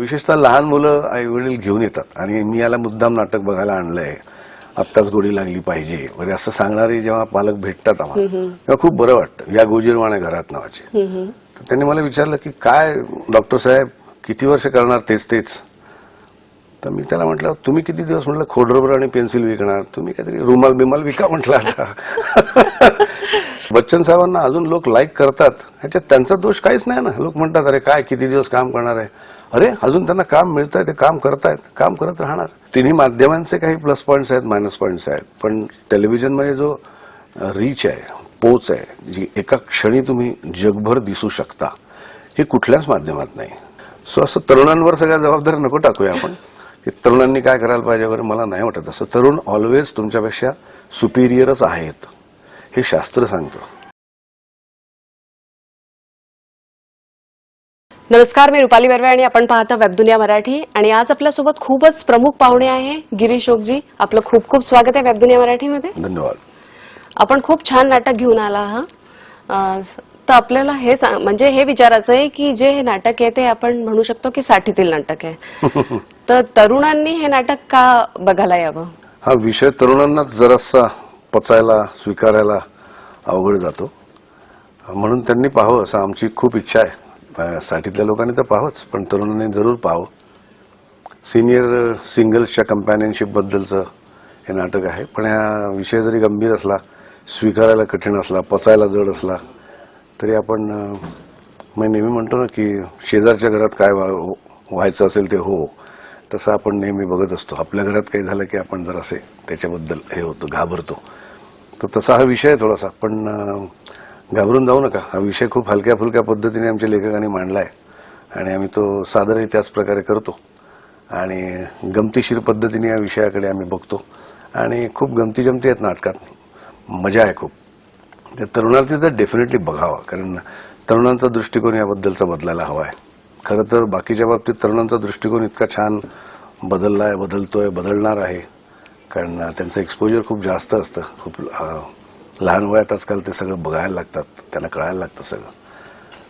विशेषतः लहान मुलं आई वडील घेऊन येतात. आणि मी याला मुद्दाम नाटक बघायला आणलंय. आत्ताच गोडी लागली पाहिजे. वगैरे असं सांगणारे जेव्हा पालक भेटतात आम्हाला तेव्हा खूप बरं वाटतं. या गोजीरवाण्या घरात नावाचे. तर त्यांनी मला विचारलं की काय डॉक्टर साहेब किती वर्ष करणार तेच तेच? तर मी त्याला म्हटलं तुम्ही किती दिवस? म्हटलं खोडरबर आणि पेन्सिल विकणार. तुम्ही काहीतरी रुमाल बिमाल विका म्हटलं आता. बच्चन साहेबांना अजून लोक लाईक करतात. ह्याच्यात त्यांचा दोष काहीच नाही ना. लोक म्हणतात अरे काय किती दिवस काम करणार आहे? अरे अजून त्यांना काम मिळत आहे ते काम करतायत काम करत राहणार. तिन्ही माध्यमांचे काही प्लस पॉईंट्स आहेत मायनस पॉईंट्स आहेत. पण टेलिव्हिजनमध्ये जो रीच आहे पोच आहे जी एका क्षणी तुम्ही जगभर दिसू शकता हे कुठल्याच माध्यमात नाही. सो असं तरुणांवर सगळ्या जबाबदाऱ्या नको टाकूया आपण. की तरुणांनी काय करायला पाहिजे वगैरे मला नाही वाटत. असं तरुण ऑलवेज तुमच्यापेक्षा सुपिरियरच आहेत. हे शास्त्र सांगतं. नमस्कार मी रुपाली बर्वे आणि आपण पाहता वेबदुनिया मराठी. आणि आज आपल्यासोबत खूपच प्रमुख पाहुणे आहे गिरीश ओकजी. आपलं खूप खूप स्वागत आहे वेबदुनिया मराठीमध्ये. धन्यवाद. आपण खूप छान नाटक घेऊन आला आहात. अं, तर आपल्याला हे सांग म्हणजे हे विचारायचं आहे की जे हे नाटक आहे ते आपण म्हणू शकतो की साठीतील नाटक आहे. तर तरुणांनी हे नाटक का बघायला यावं? हा विषय तरुणांनाच जरासा पचायला स्वीकारायला अवघड जातो. म्हणून त्यांनी पाहावं असं आमची खूप इच्छा आहे. साठीतल्या लोकांनी तर पाहावंच पण तरुणांनी जरूर पाहावं. सिनियर सिंगल्सच्या कम्पॅनियनशिप बद्दलचं हे नाटक आहे. पण हा विषय जरी गंभीर असला स्वीकारायला कठीण असला पचायला जड असला तरी आपण मी नेहमी म्हणतो ना की शेजारच्या घरात काय व्हायचं असेल ते हो तसं आपण नेहमी बघत असतो. आपल्या घरात काही झालं की आपण जरासे त्याच्याबद्दल हे होतो घाबरतो. तर तसा हा विषय आहे थोडासा. पण घाबरून जाऊ नका. हा विषय खूप हलक्या फुलक्या पद्धतीने आमच्या लेखकांनी मांडला आहे आणि आम्ही तो सादरही त्याच प्रकारे करतो. आणि गमतीशीर पद्धतीने या विषयाकडे आम्ही बघतो. आणि खूप गमती जमती आहेत नाटकात. मजा आहे खूप. त्या तरुणार्थी तर डेफिनेटली बघावं. कारण तरुणांचा दृष्टिकोन याबद्दलचा बदलायला हवा आहे. खरं तर बाकीच्या बाबतीत तरुणांचा दृष्टिकोन इतका छान बदलला आहे बदलतोय बदलणार आहे. कारण त्यांचं एक्सपोजर खूप जास्त असतं. खूप लहान वयात आजकाल ते सगळं बघायला लागतात. त्यांना कळायला लागतं सगळं.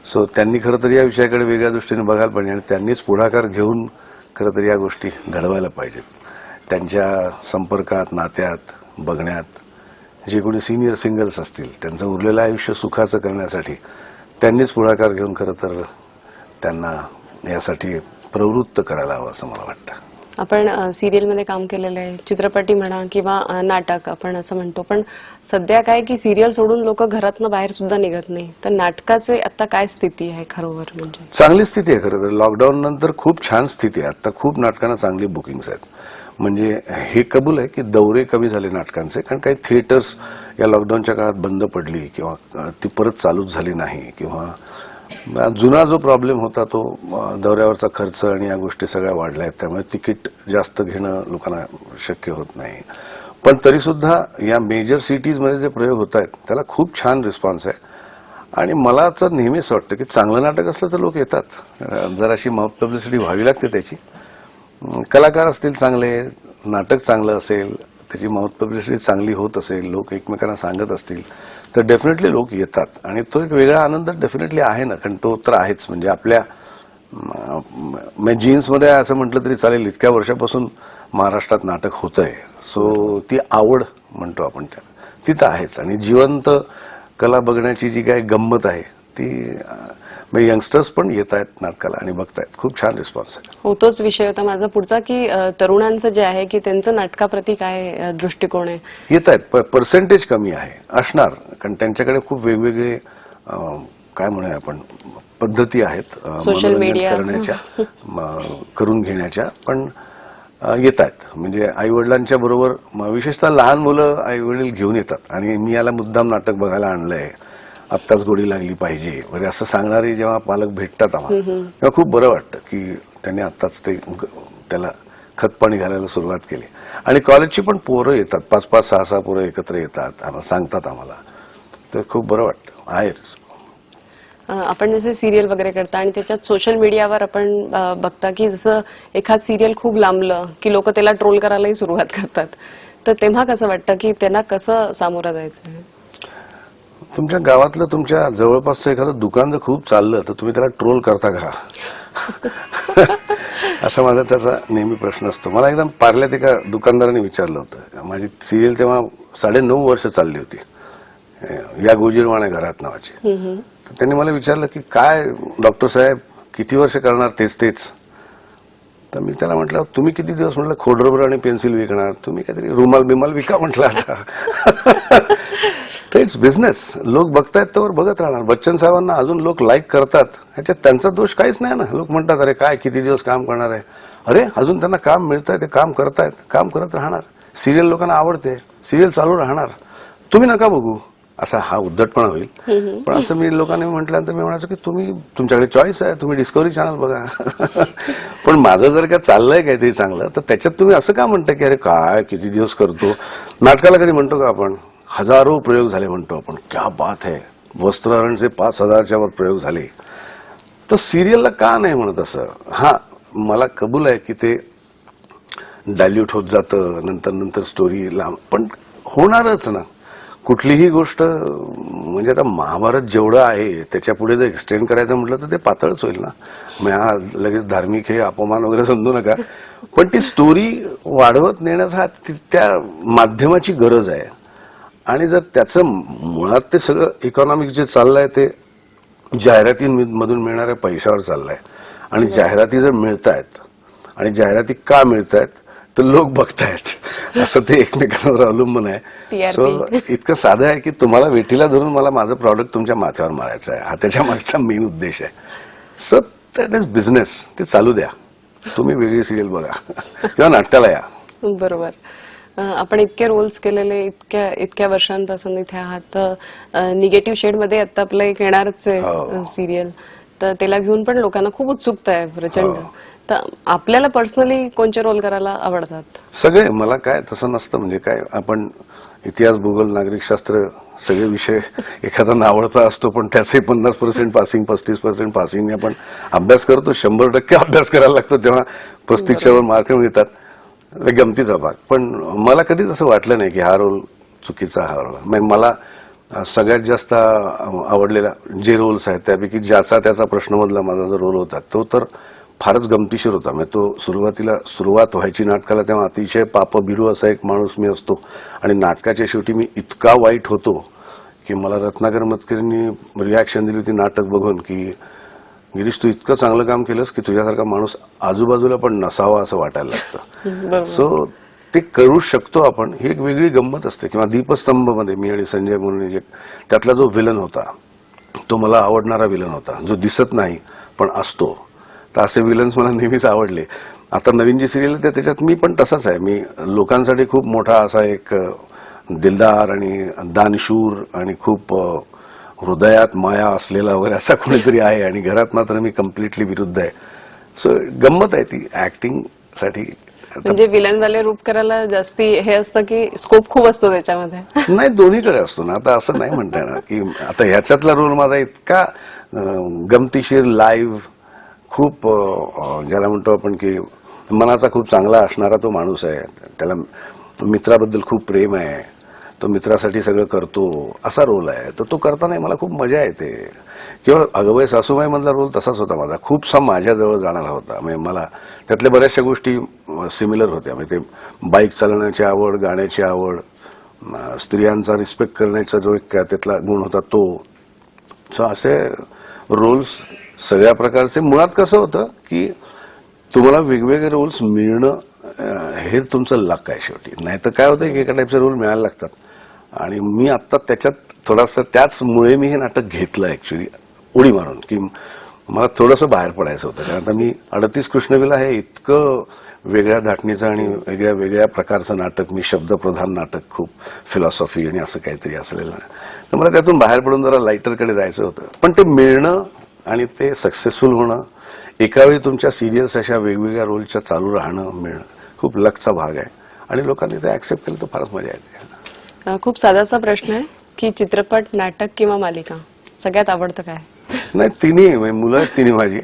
सो त्यांनी खरं तर या विषयाकडे वेगळ्या दृष्टीने बघायला पाहिजे आणि त्यांनीच पुढाकार घेऊन खरं तर या गोष्टी घडवायला पाहिजेत. त्यांच्या संपर्कात नात्यात बघण्यात जे कोणी सिनियर सिंगल्स असतील त्यांचं उरलेलं आयुष्य सुखाचं करण्यासाठी त्यांनीच पुढाकार घेऊन खरं तर त्यांना यासाठी प्रवृत्त करायला हवं असं मला वाटतं. आपण सिरियलमध्ये काम केलेलं आहे चित्रपटी म्हणा किंवा नाटक आपण असं म्हणतो. पण सध्या काय की सिरियल सोडून लोक घरातनं बाहेर सुद्धा निघत नाही. तर नाटकाचे आता काय स्थिती आहे खरोबर म्हणजे? चांगली स्थिती आहे खरं तर. लॉकडाऊन नंतर खूप छान स्थिती आहे. आता खूप नाटकांना चांगली बुकिंग्स आहेत. म्हणजे हे कबूल आहे की दौरे कमी झाले नाटकांचे कारण काही थिएटर्स या लॉकडाऊनच्या काळात बंद पडली किंवा ती परत चालूच झाली नाही किंवा जुना जो प्रॉब्लेम होता तो दौऱ्यावरचा खर्च आणि या गोष्टी सगळ्या वाढल्या आहेत त्यामुळे तिकीट जास्त घेणं लोकांना शक्य होत नाही. पण तरीसुद्धा या मेजर सिटीजमध्ये जे प्रयोग होत आहेत त्याला खूप छान रिस्पॉन्स आहे. आणि मला तर नेहमीच वाटतं की चांगलं नाटक असलं तर लोक येतात. अं, जराशी माउथ पब्लिसिटी व्हावी लागते त्याची. कलाकार असतील चांगले नाटक चांगलं असेल त्याची माउथ पब्लिसिटी चांगली होत असेल लोक एकमेकांना सांगत असतील तर डेफिनेटली लोक येतात. आणि तो एक वेगळा आनंद डेफिनेटली आहे ना कारण तो तर आहेच. म्हणजे आपल्या जीन्समध्ये असं म्हटलं तरी चालेल इतक्या वर्षापासून महाराष्ट्रात नाटक होतं आहे सो ती आवड म्हणतो आपण त्याला. ती तर आहेच. आणि जिवंत कला बघण्याची जी काही गंमत आहे ती म्हणजे यंगस्टर्स पण येत आहेत नाटकाला आणि बघतायत. खूप छान रिस्पॉन्स आहे. हो तोच विषय होता माझा पुढचा की तरुणांचं जे आहे की त्यांचं नाटकाप्रती काय दृष्टिकोन आहे? येत आहेत पर्सेंटेज कमी आहे. असणार. कारण त्यांच्याकडे खूप वेगवेगळे काय म्हणूया आपण पद्धती आहेत media. करण्याच्या करून घेण्याच्या. पण येत आहेत म्हणजे आई वडिलांच्या बरोबर विशेषतः लहान मुलं आई वडील घेऊन येतात. आणि मी याला मुद्दाम नाटक बघायला आणलंय. आत्ताच गोडी लागली पाहिजे वगैरे असं सांगणारे जेव्हा पालक भेटतात आम्हाला तेव्हा खूप बरं वाटतं की त्यांनी आत्ताच ते त्याला खतपाणी घालायला सुरुवात केली. आणि कॉलेजची पण पोरं येतात पाच पाच सहा सहा पोरं एकत्र येतात आम्हाला सांगतात आम्हाला. तर खूप बरं वाटतं. आहे. आपण जसे सिरियल वगैरे करता आणि त्याच्यात सोशल मीडियावर आपण बघता की जसं एखाद सिरियल खूप लांबलं की लोक त्याला ट्रोल करायलाही सुरुवात करतात. तर तेव्हा कसं वाटतं की त्यांना कसं सामोरं जायचं तुमच्या गावातलं तुमच्या जवळपासचं एखादं दुकान जर खूप चाललं तर तुम्ही त्याला ट्रोल करता का? असा माझा त्याचा नेहमी प्रश्न असतो. मला एकदम पार्ल्यात एका दुकानदाराने विचारलं होतं. माझी सिरियल तेव्हा साडे नऊ वर्ष चालली होती. या गोजीरवाण्या घरात नावाची. तर त्यांनी मला विचारलं की काय डॉक्टर साहेब किती वर्ष करणार तेच तेच? तर मी त्याला म्हटलं तुम्ही किती दिवस म्हटलं खोडरबर आणि पेन्सिल विकणार? तुम्ही काहीतरी रुमाल बिमाल विका म्हटलं आता. तर इट्स बिझनेस लोक बघतायत तर बघत राहणार. बच्चन साहेबांना अजून लोक लाईक करतात. ह्याच्यात त्यांचा दोष काहीच नाही ना. लोक म्हणतात अरे काय किती दिवस काम करणार आहे? अरे अजून त्यांना काम मिळतंय ते काम करतायत काम करत राहणार. सिरियल लोकांना आवडते. सिरियल चालू राहणार. तुम्ही नका बघू. असा हा उद्धटपणा होईल. पण असं मी लोकांनी म्हटल्यानंतर मी म्हणायचो की तुम्ही तुमच्याकडे चॉईस आहे तुम्ही डिस्कवरी चॅनल बघा. पण माझं जर का चाललंय काहीतरी चांगलं तर त्याच्यात तुम्ही असं का म्हणता की अरे काय किती दिवस करतो? नाटकाला कधी म्हणतो का आपण? हजारो प्रयोग झाले म्हणतो आपण. क्या बात है. वस्त्रहरणचे पाच हजारच्या वर प्रयोग झाले. तर सिरियलला का नाही म्हणत असं? हा मला कबूल आहे की ते डायल्यूट होत जातं नंतर नंतर स्टोरी लांब पण होणारच ना. कुठलीही गोष्ट म्हणजे आता महाभारत जेवढं आहे त्याच्या पुढे जर एक्सटेंड करायचं म्हटलं तर ते पातळच होईल ना. मग हा लगेच धार्मिक हे अपमान वगैरे समजू नका. पण ती स्टोरी वाढवत नेण्याचा हा त्या माध्यमाची गरज आहे. आणि जर त्याचं मुळात ते सगळं इकॉनॉमिक जे चाललंय ते जाहिरातींमधून मिळणाऱ्या पैशावर चाललंय. आणि जाहिराती जर मिळत आहेत आणि जाहिराती का मिळत आहेत तर लोक बघतायत. असं ते एकमेकांवर अवलंबून आहे. सो इतकं साधं आहे की तुम्हाला वेठीला धरून मला माझं प्रॉडक्ट तुमच्या माथ्यावर मारायचं आहे. हा त्याच्या मागचा मेन उद्देश आहे. सो दॅट इज बिझनेस ते चालू द्या. तुम्ही वेगळी सिरियल बघा. किंवा नाट्याला या. बरोबर. आपण इतके रोल्स केलेले इतक्या इतक्या वर्षांपासून इथे आहात. निगेटिव्ह शेडमध्ये आता आपलं एक येणारच हो. आहे सिरियल तर त्याला घेऊन पण लोकांना खूप उत्सुकता आहे प्रचंड. हो. तर आपल्याला पर्सनली कोणचे रोल करायला आवडतात? सगळे मला काय तसं नसतं म्हणजे काय आपण इतिहास भूगोल नागरिकशास्त्र सगळे विषय एखादा आवडता असतो पण त्याचंही पन्नास पर्सेंट पासिंग पस्तीस पर्सेंट पासिंग आपण अभ्यास करतो शंभर टक्के अभ्यास करायला लागतो तेव्हा पस्तीसच्यावर मार्क मिळतात. गमतीचा भाग. पण मला कधीच असं वाटलं नाही की हा रोल चुकीचा हा रोल म्हणजे मला सगळ्यात जास्त आवडलेला जे रोल्स आहेत त्यापैकी ज्याचा त्याचा प्रश्नमधला माझा जो रोल होता तो तर फारच गमतीशीर होता. म्हणजे तो सुरुवातीला सुरुवात व्हायची नाटकाला तेव्हा अतिशय पाप बिरू असा एक माणूस मी असतो. आणि नाटकाच्या शेवटी मी इतका वाईट होतो की मला रत्नाकर मतकरींनी रिॲक्शन दिली होती नाटक बघून की गिरीश तू इतकं चांगलं काम केलंस की तुझ्यासारखा माणूस आजूबाजूला पण नसावा असं वाटायला लागतं. सो ते करू शकतो आपण ही एक वेगळी गंमत असते. किंवा दीपस्तंभमध्ये मी आणि संजय म्हणून जे त्यातला जो विलन होता तो मला आवडणारा विलन होता. जो दिसत नाही पण असतो. तर असे विलन्स मला नेहमीच आवडले. आता नवीन जी सिरियल आहे त्याच्यात मी पण तसाच आहे. मी लोकांसाठी खूप मोठा असा एक दिलदार आणि दानशूर आणि खूप हृदयात माया असलेला वगैरे असा कोणीतरी आहे. आणि घरात मात्र मी कम्प्लिटली विरुद्ध आहे. सो गंमत आहे ती. ॲक्टिंगसाठी म्हणजे विलन वाले रूप करायला जास्ती हे असतं की स्कोप खूप असतो त्याच्यामध्ये. नाही दोन्हीकडे असतो ना. आता असं नाही म्हणता येणार की आता ह्याच्यातला रोल माझा इतका गमतीशीर लाईव्ह खूप ज्याला म्हणतो आपण की मनाचा खूप चांगला असणारा तो माणूस आहे. त्याला मित्राबद्दल खूप प्रेम आहे. तो मित्रासाठी सगळं करतो असा रोल आहे. तर तो करताना मला खूप मजा येते. किंवा अगवय सासूबाईमधला रोल तसाच होता माझा. खूपसा माझ्याजवळ जाणारा होता. म्हणजे मला त्यातल्या बऱ्याचशा गोष्टी सिमिलर होत्या. म्हणजे ते बाईक चालवण्याची आवड गाण्याची आवड स्त्रियांचा रिस्पेक्ट करण्याचा जो एक त्यातला गुण होता तो. सो असे रोल्स सगळ्या प्रकारचे. मुळात कसं होतं की तुम्हाला वेगवेगळे रोल्स मिळणं हे तुमचं लक आहे शेवटी. नाही तर काय होतं की एका टाईपचे रोल मिळायला लागतात. आणि मी आत्ता त्याच्यात थोडासा त्याचमुळे मी हे नाटक घेतलं ऍक्च्युली उडी मारून की मला थोडंसं बाहेर पडायचं होतं. कारण आता मी अडतीस कृष्णविला हे इतकं वेगळ्या धाटणीचं आणि वेगळ्या वेगळ्या प्रकारचं नाटक मी शब्दप्रधान नाटक खूप फिलॉसॉफी आणि असं काहीतरी असलेलं. आहे. तर मला त्यातून बाहेर पडून जरा लाईटरकडे जायचं होतं. पण ते मिळणं आणि ते सक्सेसफुल होणं एकावेळी तुमच्या सिरियल्स अशा वेगवेगळ्या रोलच्या चालू राहणं मिळणं खूप लकचा भाग आहे. आणि लोकांनी ते ऍक्सेप्ट केलं तर फारच मजा येते. खूप साधासा प्रश्न आहे की चित्रपट नाटक किंवा मालिका सगळ्यात आवडतं काय? नाही तिन्ही म्हणजे मुलं आहेत तिन्ही माझी.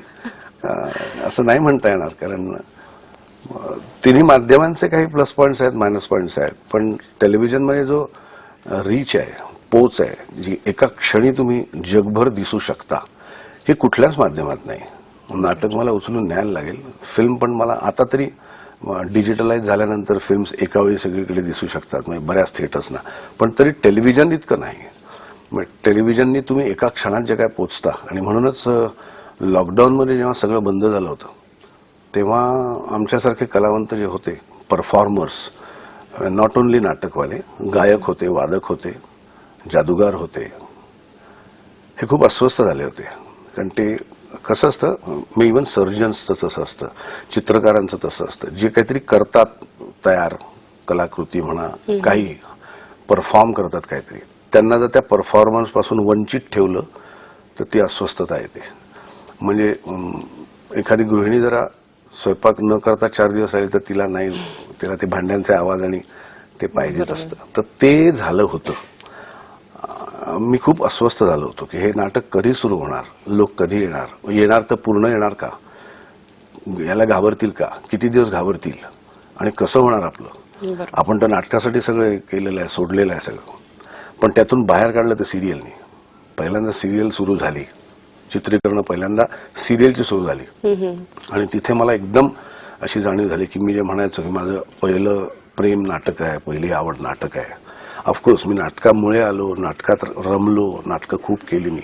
अं, असं नाही म्हणता येणार कारण अं, तिन्ही माध्यमांचे काही प्लस पॉईंट्स आहेत मायनस पॉईंट्स आहेत. पण टेलिव्हिजनमध्ये जो रीच आहे पोच आहे जी एका क्षणी तुम्ही जगभर दिसू शकता हे कुठल्याच माध्यमात नाही. नाटक मला उचलून न्यायला लागेल. फिल्म पण मला आता तरी डिजिटलाइज झाल्यानंतर फिल्म्स एका वेळी सगळीकडे दिसू शकतात म्हणजे बऱ्याच थिएटर्सना पण तरी टेलिव्हिजन इतकं नाही. मग टेलिव्हिजननी तुम्ही एका क्षणात जे काय पोचता आणि म्हणूनच लॉकडाऊनमध्ये जेव्हा सगळं बंद झालं होतं तेव्हा आमच्यासारखे कलावंत जे होते परफॉर्मर्स नॉट ओन्ली नाटकवाले गायक होते वादक होते जादूगार होते हे खूप अस्वस्थ झाले होते. कारण ते कसं असतं? मी इवन सर्जन्सचं तसं असतं. चित्रकारांचं तसं असतं. जे काहीतरी करतात तयार कलाकृती म्हणा काही परफॉर्म करतात काहीतरी. त्यांना जर त्या परफॉर्मन्सपासून वंचित ठेवलं तर ती अस्वस्थता येते. म्हणजे एखादी गृहिणी जरा स्वयंपाक न करता चार दिवस आली तर तिला नाही तिला ते भांड्यांचे आवाज आणि ते पाहिजेच असतं. तर ते झालं होतं. मी खूप अस्वस्थ झालो होतो की हे नाटक कधी सुरू होणार? लोक कधी येणार? येणार तर पूर्ण येणार का? याला घाबरतील का? किती दिवस घाबरतील? आणि कसं होणार आपलं? आपण तर नाटकासाठी सगळं केलेलं आहे सोडलेलं आहे सगळं. पण त्यातून बाहेर काढलं तर सिरियलनी पहिल्यांदा सिरियल सुरू झाली. चित्रीकरण पहिल्यांदा सिरियलची सुरू झाली. आणि तिथे मला एकदम अशी जाणीव झाली की मी जे म्हणायचो की माझं पहिलं प्रेम नाटक आहे पहिली आवड नाटक आहे. ऑफकोर्स मी नाटकामुळे आलो नाटकात रमलो नाटकं खूप केली मी.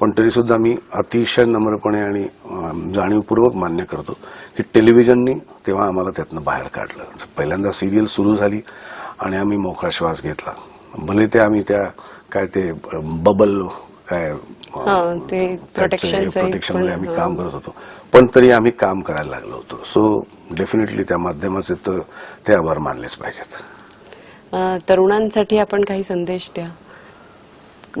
पण तरी सुद्धा मी अतिशय नम्रपणे आणि जाणीवपूर्वक मान्य करतो की टेलिव्हिजननी तेव्हा आम्हाला त्यातनं बाहेर काढलं. पहिल्यांदा सिरियल सुरू झाली आणि आम्ही मोकळा श्वास घेतला. भले ते आम्ही त्या काय ते बबल काय हा, प्रोटेक्शनमध्ये पण, आम्ही हा. काम करत होतो. पण तरी आम्ही काम करायला लागलो होतो. सो डेफिनेटली त्या माध्यमाचे तर ते आभार मानलेच पाहिजेत. तरुणांसाठी आपण काही संदेश द्या.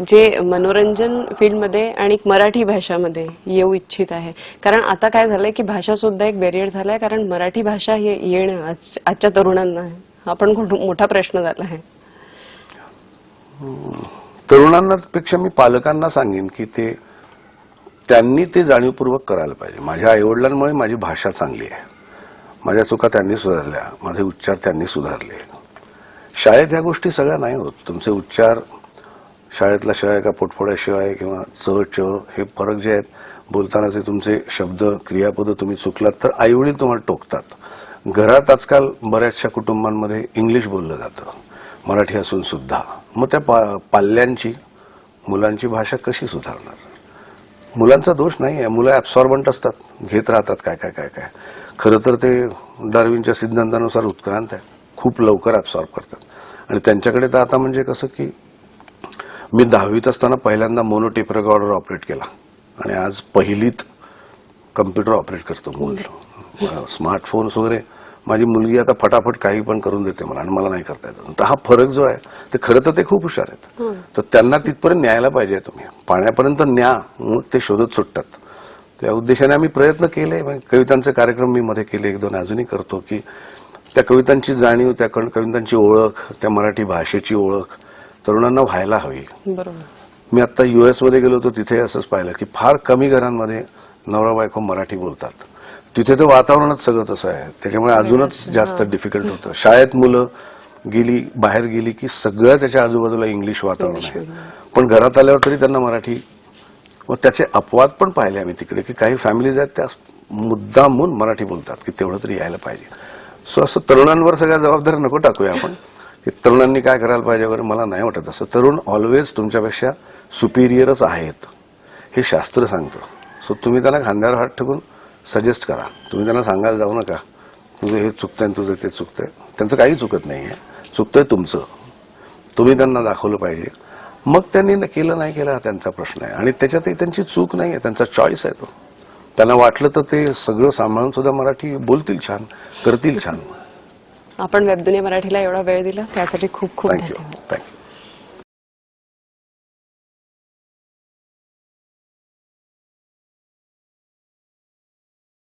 जे मनोरंजन फील्डमध्ये आणि मराठी भाषामध्ये येऊ इच्छित आहे. कारण आता काय झालंय की भाषा सुद्धा एक बॅरियर झालाय कारण मराठी भाषा हे येणं आज- आजच्या तरुणांना हा पण मोठा प्रश्न झाला आहे. तरुणांना पेक्षा मी पालकांना सांगेन की ते त्यांनी ते जाणीवपूर्वक करायला पाहिजे. माझ्या आईवडिलांमुळे माझी भाषा चांगली आहे. माझ्या चुका त्यांनी सुधारल्या. माझे उच्चार त्यांनी सुधारले. शाळेत ह्या गोष्टी सगळ्या नाही होत. तुमचे उच्चार शाळेतला शिवाय का पोटफोड्याशिवाय किंवा च च हे फरक जे आहेत बोलतानाचे तुमचे शब्द क्रियापद तुम्ही चुकलात तर आईवडील तुम्हाला टोकतात. घरात आजकाल बऱ्याचशा कुटुंबांमध्ये इंग्लिश बोललं जातं मराठी असून सुद्धा. मग त्या पा पाल्यांची मुलांची भाषा कशी सुधारणार? मुलांचा दोष नाही आहे मुलं ॲब्सॉर्बंट असतात घेत राहतात काय काय काय काय. खरं तर ते डार्विनच्या सिद्धांतानुसार उत्क्रांत आहेत खूप लवकर ऍब्सॉर्ब करतात. आणि त्यांच्याकडे तर आता म्हणजे कसं की मी दहावीत असताना पहिल्यांदा मोनोटेप रेकॉर्डर ऑपरेट केला. आणि आज पहिलीत कम्प्युटर ऑपरेट करतो मूल स्मार्टफोन्स वगैरे. माझी मुलगी आता फटाफट काही पण करून देते मला आणि मला नाही करता येत. तर हा फरक जो आहे ते खरं तर ते खूप हुशार आहेत. तर त्यांना तिथपर्यंत न्यायला पाहिजे तुम्ही. पाण्यापर्यंत न्या मग ते शोधत सुटतात. त्या उद्देशाने आम्ही प्रयत्न केले. कवितांचे कार्यक्रम मी मध्ये केले. एक दोन अजूनही करतो की त्या कवितांची जाणीव त्या कण- कवितांची ओळख त्या मराठी भाषेची ओळख तरुणांना व्हायला हवी. मी आता युएसमध्ये गेलो होतो तिथे असंच पाहिलं की फार कमी घरांमध्ये नवरा बायको मराठी बोलतात. तिथे तर वातावरणच सगळं तसं आहे. त्याच्यामुळे अजूनच जास्त डिफिकल्ट होतं. शाळेत मुलं गेली बाहेर गेली की सगळं त्याच्या आजूबाजूला इंग्लिश वातावरण आहे. पण घरात आल्यावर तरी त्यांना मराठी व त्याचे अपवाद पण पाहिले आम्ही तिकडे की काही फॅमिलीज आहेत त्या मुद्दामून मराठी बोलतात की तेवढं तरी यायला पाहिजे. सो असं तरुणांवर सगळ्या जबाबदाऱ्या नको टाकूया आपण. की तरुणांनी काय करायला पाहिजे वगैरे मला नाही वाटत असं. तरुण ऑलवेज तुमच्यापेक्षा सुपिरियरच आहेत. हे शास्त्र सांगतं. सो तुम्ही त्यांना खांद्यावर हात ठेवून सजेस्ट करा. तुम्ही त्यांना सांगायला जाऊ नका. तुझं हे चुकतंय आणि तुझं ते चुकतंय. त्यांचं काही चुकत नाही आहे चुकतंय तुमचं. तुम्ही त्यांना दाखवलं पाहिजे. मग त्यांनी न- केलं नाही केलं हा त्यांचा प्रश्न आहे. आणि त्याच्यातही त्यांची चूक नाही आहे त्यांचा चॉईस आहे तो. त्यांना वाटलं तर ते सगळं सांभाळून सुद्धा मराठी बोलतील छान करतील छान. आपण वेबदुनिया मराठीला एवढा वेळ दिला त्यासाठी खूप खूप थँक्यू थँक्यू